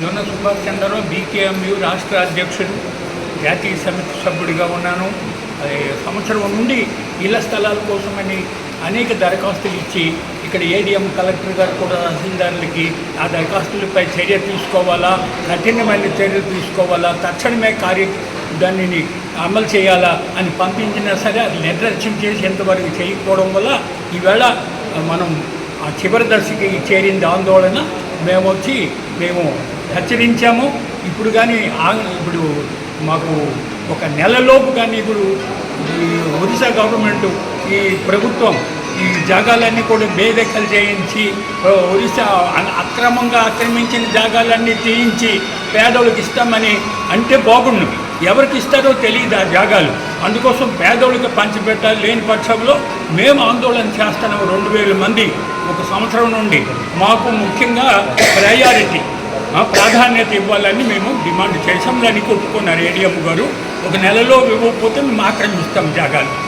జొన్న సుభాష్ చంద్రరావు బీకేఎంయు రాష్ట్ర అధ్యక్షుడు జాతీయ సమితి సభ్యుడిగా ఉన్నాను. సంవత్సరం నుండి ఇళ్ళ స్థలాల కోసమని అనేక దరఖాస్తులు ఇచ్చి ఇక్కడ ఏడిఎం కలెక్టర్ గారు కూడా తహసీల్దారులకి ఆ దరఖాస్తులపై చర్య తీసుకోవాలా కఠినమైన చర్యలు తీసుకోవాలా తక్షణమే కార్య దానిని అమలు చేయాలా అని పంపించినా సరే అది నిర్లక్ష్యం చేసేంతవరకు చేయకపోవడం వల్ల ఈవేళ మనం ఆ చివరి దశకి చేరింది ఆందోళన. మేము వచ్చి మేము హెచ్చరించాము ఇప్పుడు కానీ ఇప్పుడు మాకు ఒక నెలలోపు కానీ ఇప్పుడు ఈ ఒరిస్సా గవర్నమెంట్ ఈ ప్రభుత్వం ఈ జాగాలన్నీ కూడా బేదెక్కలు చేయించి ఆ, ఒరిస్సా అక్రమంగా ఆక్రమించిన జాగాలన్నీ తీయించి పేదోళ్ళకి ఇస్తామని అంటే బాగుండు. ఎవరికి ఇస్తారో తెలియదు ఆ జాగాలు. అందుకోసం పేదోళ్ళకి పంచిపెట్టాలి లేని పక్షంలో మేము ఆందోళన చేస్తున్నాము రెండు వేల మంది ఒక సంవత్సరం నుండి. మాకు ముఖ్యంగా ప్రయారిటీ ప్రాధాన్యత ఇవ్వాలని మేము డిమాండ్ చేసాం దానికి ఒప్పుకున్నారు ఏడిఎం గారు ఒక నెలలో ఇవ్వకపోతే మేము ఆక్రమిస్తాం జాగాలు.